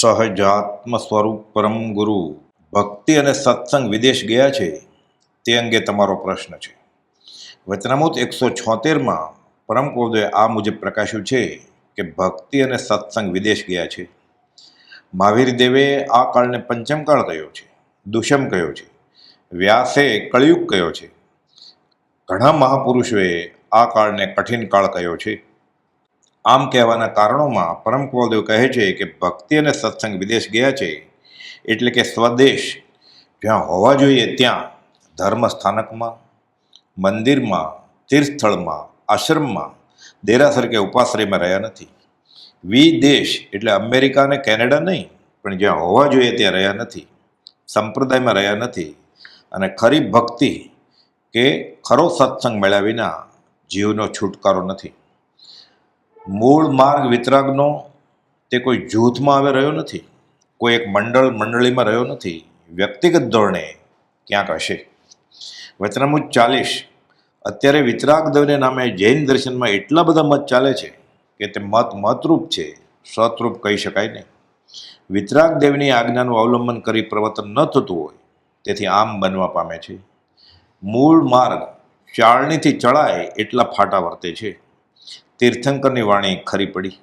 સહજાત્મ સ્વરૂપ પરમ ગુરુ ભક્તિ અને સત્સંગ વિદેશ ગયા છે, તે અંગે તમારો પ્રશ્ન છે. વચનામૃત એકસો છોતેરમાં પરમ કોદે આ મુજબ પ્રકાશ્યું છે કે ભક્તિ અને સત્સંગ વિદેશ ગયા છે. મહાવીર દેવે આ કાળને પંચમ કાળ કહ્યો છે દુષમ કહ્યો છે, વ્યાસે કળિયુગ કહ્યો છે? ઘણા મહાપુરુષોએ આ કાળને કઠિન કાળ કહ્યો છે? આમ કહેવાના કારણોમાં પરમ કુલદેવ કહે છે કે ભક્તિ અને સત્સંગ વિદેશ ગયા છે, એટલે કે સ્વદેશ. જ્યાં હોવા જોઈએ ત્યાં ધર્મ સ્થાનકમાં મંદિરમાં, તીર્થસ્થળમાં, આશ્રમમાં દેરાસર કે ઉપાશ્રયમાં રહ્યા નથી. વિદેશ એટલે અમેરિકા અને કેનેડા નહીં, પણ જ્યાં હોવા જોઈએ ત્યાં રહ્યા નથી. સંપ્રદાયમાં રહ્યા નથી. અને ખરી ભક્તિ કે ખરો સત્સંગ મળ્યા વિના જીવનો છુટકારો નથી. મૂળ માર્ગ વિતરાગનો તે કોઈ જૂથમાં હવે રહ્યો નથી, કોઈ એક મંડળ મંડળીમાં રહ્યો નથી, વ્યક્તિગત ધોરણે ક્યાંક હશે. વચનામુજ ચાલીસ, અત્યારે વિતરાગ દેવને નામે જૈન દર્શનમાં એટલા બધા મત ચાલે છે કે તે મત મતરૂપ છે સતરૂપ કહી શકાય નહીં. વિતરાગ દેવની આજ્ઞાનું અવલંબન કરી પ્રવર્તન ન થતું હોય, તેથી આમ બનવા પામે છે. મૂળ માર્ગ ચાળણીથી ચડાય એટલા ફાટા વર્તે છે. તીર્થંકરની વાણી ખરી પડી.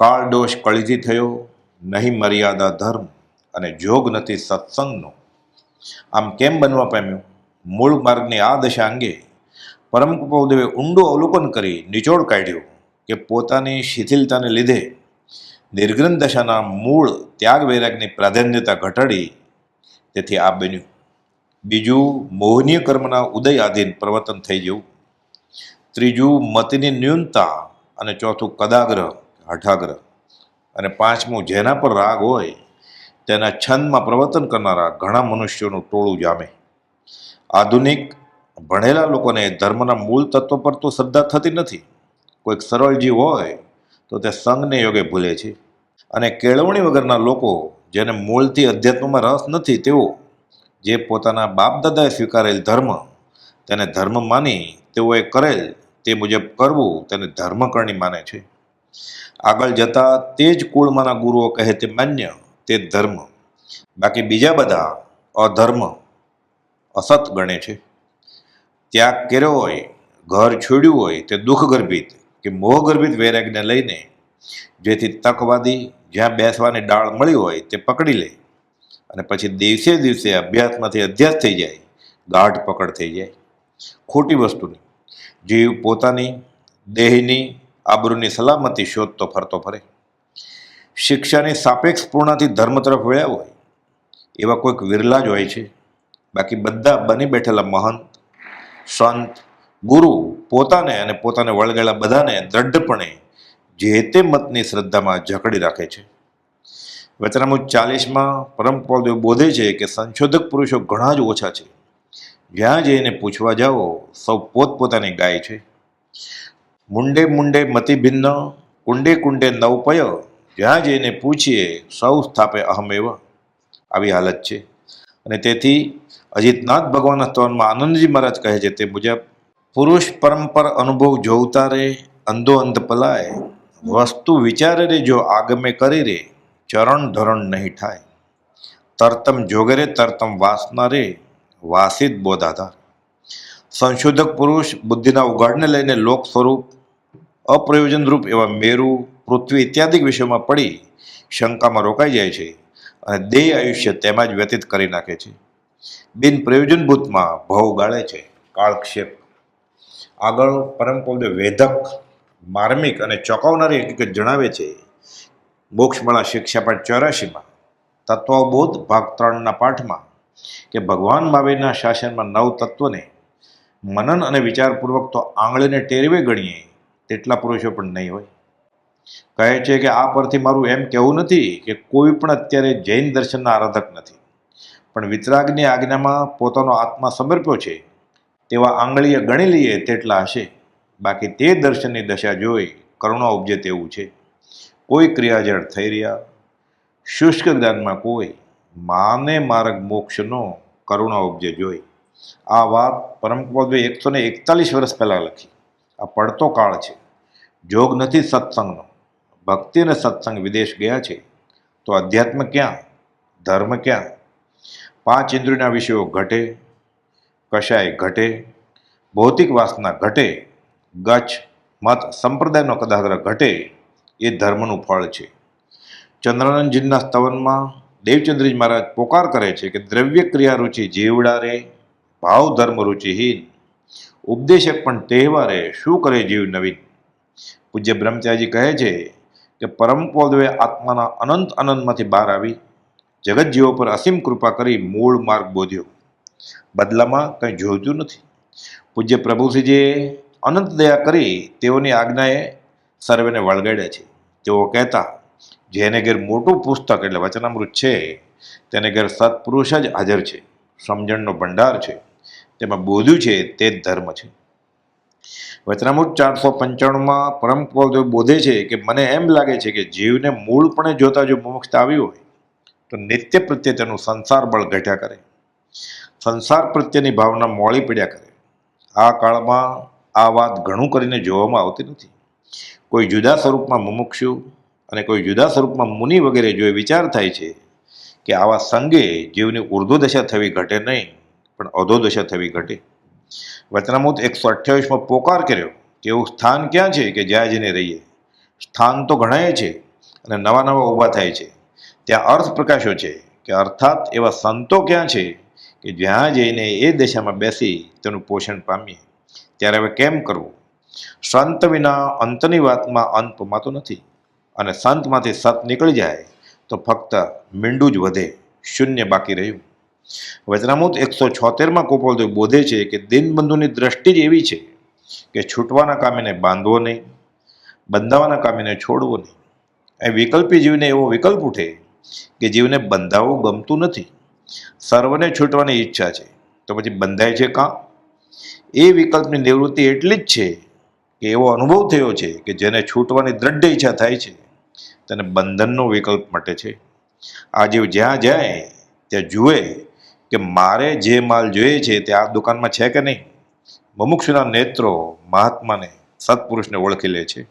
કાળ દોષ કળીથી થયો, નહીં મર્યાદા ધર્મ અને જોગ નથી સત્સંગનો. આમ કેમ બનવા પામ્યું? મૂળ માર્ગની આ દશા અંગે પરમ કૃપાદેવે ઊંડું અવલોકન કરી નિચોડ કાઢ્યો કે પોતાની શિથિલતાને લીધે નિર્ગ્રંથ દશાના મૂળ ત્યાગ વૈરાગની પ્રાધાન્યતા ઘટાડી તેથી આ બન્યું. બીજું મોહનીય કર્મના ઉદય આધીન પ્રવર્તન થઈ જવું ત્રીજું મતની ન્યૂનતા અને ચોથું કદાગ્રહ હઠાગ્રહ અને પાંચમું જેના પર રાગ હોય, તેના છંદમાં પ્રવર્તન કરનારા ઘણા મનુષ્યોનું ટોળું જામે. આધુનિક, ભણેલા લોકોને ધર્મના મૂળ તત્વ પર તો શ્રદ્ધા થતી નથી. કોઈક સરળ જીવ હોય, તો તે સંઘને યોગે ભૂલે છે. અને કેળવણી વગરના લોકો, જેને મૂળથી અધ્યાત્મમાં રસ નથી, તેઓ જે પોતાના બાપ દાદાએ સ્વીકારેલ ધર્મ, તેને ધર્મ માની તેઓએ કરેલ તે મુજબ કરવું તેને ધર્મકરણી માને છે. આગળ જતા તે જ કુળમાંના ગુરુઓ કહે તે માન્ય, તે ધર્મ. બાકી બીજા બધા અધર્મ અસત ગણે છે. ત્યાગ કર્યો હોય, ઘર છોડ્યું હોય, તે દુઃખ ગર્ભિત કે મોહ ગર્ભિત વૈરાગને લઈને જેથી તકવાદી જ્યાં બેસવાની ડાળ મળી હોય, તે પકડી લે અને પછી દિવસે દિવસે અભ્યાસમાંથી અધ્યાસ થઈ જાય, ગાઢ પકડ થઈ જાય. ખોટી વસ્તુની જીવ પોતાની દેહની આબરૂની સલામતી શોધતો ફરતો ફરે. શિક્ષાની સાપેક્ષ પૂર્ણથી ધર્મ તરફ વળ્યા હોય, એવા કોઈક વિરલા જ હોય છે. બાકી બધા બની બેઠેલા મહંત, સંત, ગુરુ પોતાને અને પોતાને વળગેલા બધાને દ્રઢપણે જે તે મતની શ્રદ્ધામાં જકડી રાખે છે. વચનામુજ ચાલીસમાં પરમ બોધે છે કે સંશોધક પુરુષો ઘણા જ ઓછા છે. જ્યાં જઈને પૂછવા જાઓ, સૌ પોતપોતાની ગાય છે. મુંડે મુંડે મતિ ભિન્ન, કુંડે કુંડે નવપય જ્યાં જઈને પૂછીએ, સૌ સ્થાપે અહમેવ આવી હાલત છે. અને તેથી અજીતનાથ ભગવાનના સ્તવનમાં આનંદજી મહારાજ કહે છે તે મુજબ, પુરુષ પરંપર અનુભવ જોવતા રે, અંધો અંધ પલાય, વસ્તુ વિચારે રે જો આગમે કરી રે, ચરણ ધરણ નહીં થાય. તરતમ જોગરે તરતમ વાસના રે વાસિત બોધાધાર સંશોધક પુરુષ બુદ્ધિના ઉગાડને લઈને લોક સ્વરૂપ, અપ્રયોજનરૂપ એવા મેરુ, પૃથ્વી ઇત્યાદિક વિષયોમાં પડી શંકામાં રોકાઈ જાય છે અને દેહ આયુષ્ય તેમાં જ વ્યતીત કરી નાખે છે. બિન પ્રયોજનભૂતમાં ભાવ ગાળે છે. કાળક્ષેપ. આગળ પરમ વેધક, માર્મિક અને ચોંકાવનારી હકીકત જણાવે છે. મોક્ષમાળા શિક્ષાપાઠ ચોરાશીમાં તત્વબોધ ભાગ ત્રણના પાઠમાં કે ભગવાન મહાવીરના શાસનમાં નવ તત્વને મનન અને વિચારપૂર્વક તો આંગળીને ટેરવે ગણીએ, તેટલા પુરુષો પણ નહીં હોય. કહે છે કે આ પરથી મારું એમ કહેવું નથી કે કોઈ પણ અત્યારે જૈન દર્શનના આરાધક નથી. પણ વિતરાગની આજ્ઞામાં પોતાનો આત્મા સમર્પ્યો છે, તેવા આંગળીએ ગણી લઈએ તેટલા હશે. બાકી તે દર્શનની દશા જોઈ કરુણા ઉપજે તેવું છે. કોઈ ક્રિયાજળ થઈ રહ્યા, શુષ્ક જ્ઞાનમાં કોઈ માને માર્ગ મોક્ષનો કરુણા ઉપજે જોઈ. આ વાત પરમ પદવે એકસો ને એકતાલીસ વર્ષ પહેલાં લખી. આ પડતો કાળ છે. જોગ નથી સત્સંગનો. ભક્તિ અને સત્સંગ વિદેશ ગયા છે. તો અધ્યાત્મ ક્યાં? ધર્મ ક્યાં? પાંચ ઇન્દ્રિયના વિષયો ઘટે, કશાય ઘટે, ભૌતિક વાસના ઘટે ગચ્છ મત, સંપ્રદાયનો કદાચ ઘટે, એ ધર્મનું ફળ છે. ચંદ્રાનંદજીના સ્તવનમાં દેવચંદ્રજી મહારાજ પોકાર કરે છે કે દ્રવ્ય ક્રિયા રુચિ જીવડા રે, ભાવ ધર્મ રુચિહીન ઉપદેશક પણ તહેવારે શું કરે જીવ નવીન? પૂજ્ય બ્રહ્મચારીજી કહે છે કે પરમ પદવે આત્માના અનંત અનંતમાંથી બહાર આવી, જગત જીવો પર અસીમ કૃપા કરી મૂળ માર્ગ બોધ્યો. બદલામાં કંઈ જોઈતું નથી. પૂજ્ય પ્રભુશ્રીજીએ અનંત દયા કરી તેઓની આજ્ઞાએ સર્વેને વળગાડ્યા છે. તેઓ કહેતા જેને ઘેર મોટું પુસ્તક એટલે વચનામૃત છે, તેને ઘેર સત્પુરુષ જ હાજર છે. સમજણનો ભંડાર છે. તેમાં બોધ્યું છે તે જ ધર્મ છે. વચનામૃત ચારસો પંચાણુંમાં પરમ પદવે બોધે છે કે મને એમ લાગે છે કે જીવને મૂળપણે જોતા જો મુમુક્ષતા આવી હોય, તો નિત્ય પ્રત્યે તેનું સંસાર બળ ઘટ્યા કરે. સંસાર પ્રત્યેની ભાવના મોળી પડ્યા કરે. આ કાળમાં આ વાત ઘણું કરીને જોવામાં આવતી નથી. કોઈ જુદા સ્વરૂપમાં મુમુક્ષુ અને કોઈ જુદા સ્વરૂપમાં મુનિ વગેરે જો વિચાર થાય છે કે આવા સંગે જીવની ઉર્ધ્વ દશા થવી ઘટે નહીં, પણ અધો દશા થવી ઘટે. વચનામૂત એકસો અઠ્યાવીસમાં પોકાર કર્યો કે એવું સ્થાન ક્યાં છે કે જ્યાં જઈને રહીએ? સ્થાન તો ઘણાય છે અને નવા નવા ઊભા થાય છે. ત્યાં અર્થ પ્રકાશો છે કે અર્થાત એવા સંતો ક્યાં છે કે જ્યાં જઈને એ દશામાં બેસી તેનું પોષણ પામીએ. ત્યારે હવે કેમ કરવું? સંત વિના અંતની વાતમાં અંત પમાતો નથી. અને સંતમાંથી સત નીકળી જાય તો ફક્ત મીંડું જ વધે, શૂન્ય બાકી રહ્યું. વચનામૃત એકસો છોતેરમાં કોપોલદેવ બોધે છે કે દિનબંધુની દ્રષ્ટિ જ એવી છે કે છૂટવાના કામીને બાંધવો નહીં, બંધાવાના કામીને છોડવો નહીં. એ વિકલ્પી જીવને એવો વિકલ્પ ઉઠે કે જીવને બંધાવવું ગમતું નથી. સર્વને છૂટવાની ઈચ્છા છે. તો પછી બંધાય છે કાં? એ વિકલ્પની નિવૃત્તિ એટલી જ છે કે એવો અનુભવ થયો છે કે જેને છૂટવાની દ્રઢ ઈચ્છા થાય છે. તેને બંધનનો વિકલ્પ માટે છે. આ જીવ જ્યાં જાય, ત્યાં જુએ કે મારે જે માલ જોઈએ છે તે આ દુકાનમાં છે કે નહીં? મુમુક્ષુના નેત્રો મહાત્માને સત્પુરુષને ઓળખી લે છે.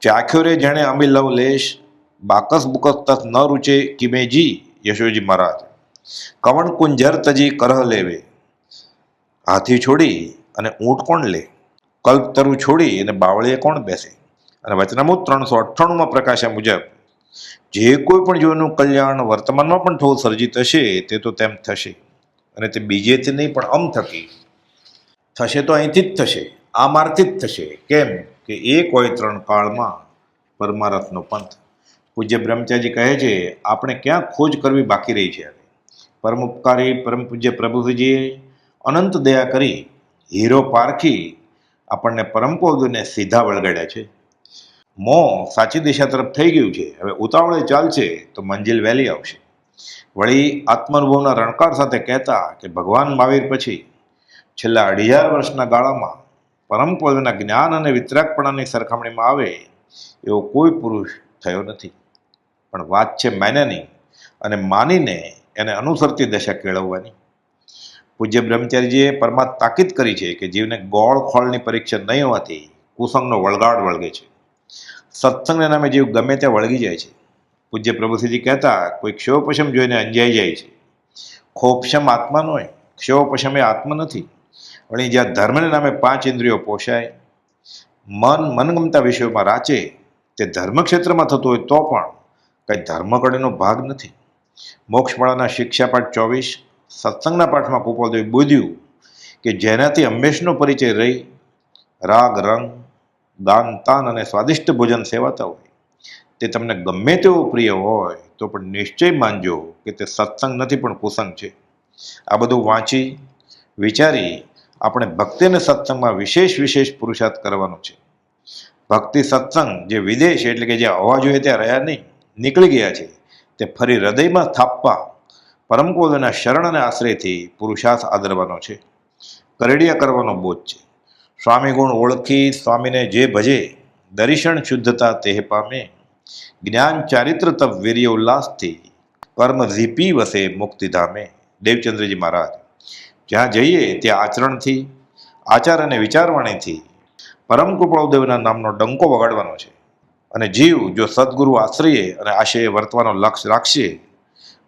ચાખ્યો રે જેણે અમી લવ લેશ, બાકસ બુકસ તસ ન રૂચે કિમેજી યશોજી મહારાજ. કવણ કુંજર તજી કરહ લેવે? હાથી છોડી અને ઊંટ કોણ લે? કલ્પતરું છોડી અને બાવળીએ કોણ બેસે? અને વચનામૃત ત્રણસો અઠ્ઠાણુંમાં પ્રકાશ્યા મુજબ, જે કોઈ પણ જીવનનું કલ્યાણ વર્તમાનમાં પણ થોડું સર્જિત હશે, તે તો તેમ થશે. અને તે બીજેથી નહીં, પણ અમ થકી. થશે તો અહીંથી જ થશે. આ માર્ગથી જ થશે. કેમ કે એક હોય ત્રણ કાળમાં પરમારથનો પંથ. પૂજ્ય બ્રહ્મચારી કહે છે, આપણે ક્યાં ખોજ કરવી બાકી રહી છે પરમ ઉપકારી, પરમ પૂજ્ય પ્રભુજીએ અનંત દયા કરી, હીરો પારખી આપણને પરમ પૌદોને સીધા વળગાડ્યા છે. મોં સાચી દિશા તરફ થઈ ગયું છે. હવે ઉતાવળે ચાલશે તો મંજિલ વહેલી આવશે. વળી આત્માનુભવના રણકાર સાથે કહેતા કે ભગવાન મહાવીર પછી છેલ્લા અઢી વર્ષના ગાળામાં પરમ પદના જ્ઞાન અને વિતરાગપણાની સરખામણીમાં આવે એવો કોઈ પુરુષ થયો નથી. પણ વાત છે માન્યાની અને માનીને એને અનુસરતી દશા કેળવવાની. પૂજ્ય બ્રહ્મચારીજીએ પરમાત્ તાકીદ કરી છે કે જીવને ગોળ ખોળની પરીક્ષા નહીં હોવાથી કુસંગનો વળગાડ વળગે છે. સત્સંગના નામે જીવ ગમે ત્યાં વળગી જાય છે. પૂજ્ય પ્રભુસિંહજી કહેતા, કોઈ ક્ષોપશમ જોઈને અંજાઈ જાય છે. ખોપશમ આત્મા નો હોય ક્ષોપશમ એ આત્મા નથી. વળી જ્યાં ધર્મને નામે પાંચ ઇન્દ્રિયો પોષાય, મન મનગમતા વિષયોમાં રાચે, તે ધર્મક્ષેત્રમાં થતું હોય તો પણ કંઈ ધર્મકડીનો ભાગ નથી. મોક્ષમાળાના શિક્ષાપાઠ ચોવીસ, સત્સંગના પાઠમાં કુપોલદેવ બોધ્યું કે જેનાથી હંમેશનો પરિચય રહી, રાગ, રંગ દાન, તાન અને સ્વાદિષ્ટ ભોજન સેવાતા હોય. તે તમને ગમે તેવો પ્રિય હોય, તો પણ નિશ્ચય માનજો કે તે સત્સંગ નથી, પણ કુસંગ છે. આ બધું વાંચી, વિચારી આપણે ભક્તિ અને સત્સંગમાં વિશેષ વિશેષ પુરુષાર્થ કરવાનો છે. ભક્તિ, સત્સંગ જે વિદેશ એટલે કે જે અવાજ જોઈએ ત્યાં રહ્યા નહીં, નીકળી ગયા છે. તે ફરી હૃદયમાં સ્થાપવા પરમકોદના શરણ અને આશ્રયથી પુરુષાર્થ આદરવાનો છે. કરડિયા કરવાનો બોધ છે. સ્વામી ગુણ ઓળખી સ્વામીને જે ભજે દર્શન શુદ્ધતા તે પામે. જ્ઞાન ચારિત્ર તપ વીર્ય ઉલ્લાસથી કર્મ ઝીપી વસે મુક્તિધામે દેવચંદ્રજી મહારાજ, જ્યાં જઈએ ત્યાં આચરણથી, આચાર અને વિચારવાણીથી પરમ કૃપાળુદેવના નામનો ડંકો વગાડવાનો છે. અને જીવ જો સદગુરુ આશ્રયે અને આશયે વર્તવાનો લક્ષ્ય રાખશે,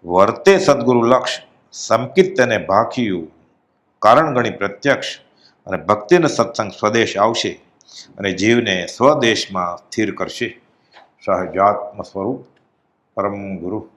વર્તે સદગુરુ લક્ષ સંકિત તેને ભાખ્યું, કારણ ગણી પ્રત્યક્ષ અને ભક્તિનો સત્સંગ સ્વદેશ આવશે અને જીવને સ્વદેશમાં સ્થિર કરશે. સહજાત્મ સ્વરૂપ પરમ ગુરુ.